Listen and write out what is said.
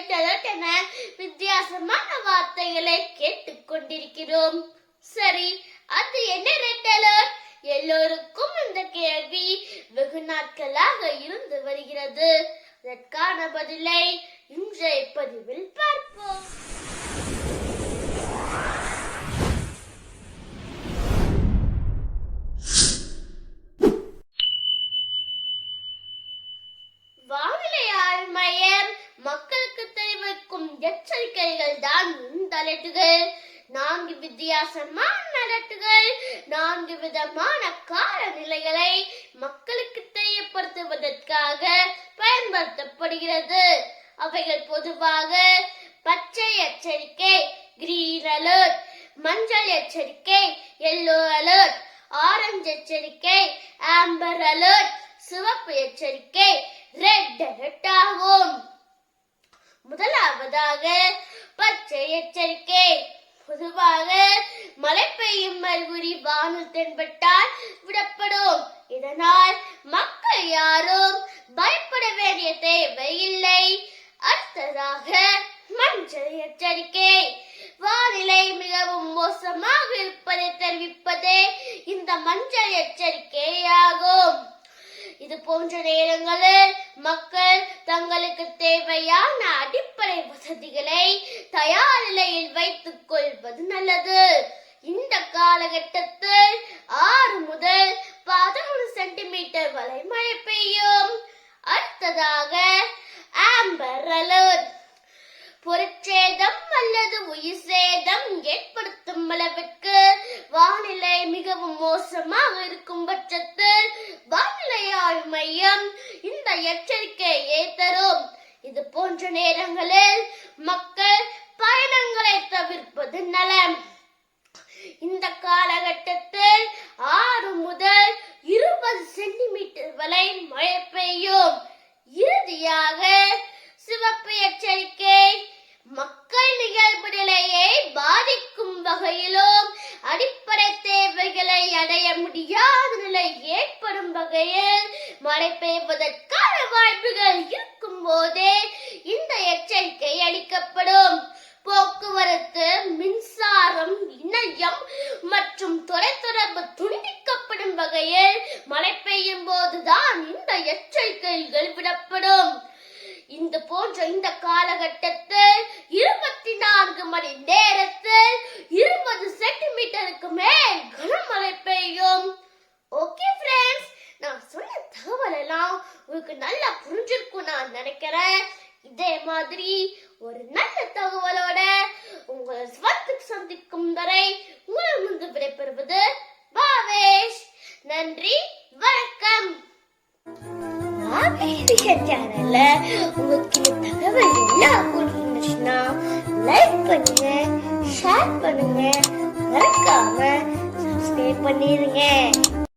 மெட்டலட் என வித்தியாசமான வார்த்தைகளை கேட்டுக்கொண்டிருக்கிறோம். சரி அது என்ன ரெட் எல்லோருக்கும் இந்த கேள்வி வெகு நாட்களாக இருந்து வருகிறது. அதற்கான பதிலை இன்றைய பதிவில் பார்ப்போம். எச்சரிக்கைகள் தான் தலைட்டுகள் நான்கு வித்தியாசமான நடட்டுகள் நான்கு விதமான காலநிலைகளை மக்களுக்கு தெரியப்படுத்துவதற்காக பயன்படுத்தப்படுகிறது. அவைகள் பொதுவாக பச்சை எச்சரிக்கை கிரீன் அலர்ட் மஞ்சள் எச்சரிக்கை எல்லோ அலர்ட் ஆரஞ்சு எச்சரிக்கை ஆம்பர் அலர்ட் சிவப்பு எச்சரிக்கை ரெட் அலர்ட் ஆகும். முதலாவதாக பச்சை எச்சரிக்கை. பொதுவாக மழை பெய்யும் அறிகுறி வானில் தென்பட்டால் விடப்படும். இதனால் மக்கள் யாரும் பயப்பட வேண்டிய தேவையில்லை. அடுத்ததாக மஞ்சள் எச்சரிக்கை. வானிலை மிகவும் மோசமாக இருப்பதை தெரிவிப்பதே இந்த மஞ்சள் எச்சரிக்கையாகும். இது போன்ற நேரங்களில் மக்கள் தங்களுக்கு தேவையான அடிப்படை வசதிகளை தயார் நிலையில் வைத்துக் கொள்வது நல்லது. இந்த காலகட்டத்தில் ஆறு முதல் பதினொன்று சென்டிமீட்டர் வரை மழை பெய்யும் அடுத்ததாக ஆம்பர் அலர்ட் பொருட்சேதம் அல்லது உயிர் சேதம் ஏற்படுத்தும் அளவிற்கு வானிலை மிகவும் மோசமாக இருக்கும் பட்சத்தில் வானிலை ஆய்வு மையம் இந்த எச்சரிக்கையை தரும் இது போன்ற நேரங்களில் மக்கள் பயணங்களை தவிர்ப்பது நலம். இந்த காலகட்டத்தில் ஆறு முதல் இருபது சென்டிமீட்டர் வரை மழை பெய்யும். இறுதியாக சிவப்பு எச்சரிக்கை மக்கள் நிகழ் வகையில் மழை பெய்வதற்கான வாய்ப்புகள் இருக்கும் போதே இந்த எச்சரிக்கை அளிக்கப்படும். போக்குவரத்து மின்சாரம் இணையம் மற்றும் தொலைத்தொடர்பு துண்டிக்கப்படும் வகையில் மழை பெய்யும் போதுதான் இந்த எச்சரிக்கைகள் விடப்படும். இந்த போன்ற இந்த காலகட்டத்தில் இருபத்தி நான்கு மணி நேரத்தில் இருபது சென்டிமீட்டர் உங்களுக்கு நல்லா புரிஞ்சிருக்கும் நான் நினைக்கிறேன். இதே மாதிரி ஒரு நல்ல தகவலோட உங்கள் ஸ்வத்துக்கு சந்திக்கும் வரை உங்கள் முன்பு விடைபெறுவது பாவேஷ். நன்றி வணக்கம். சேனல்ல உங்களுக்கு தகவல் எல்லாம் பிடிச்சிருந்துச்சுன்னா லைக் பண்ணுங்க ஷேர் பண்ணுங்க. மறக்காம சப்ஸ்கிரைப் பண்ணிருங்க.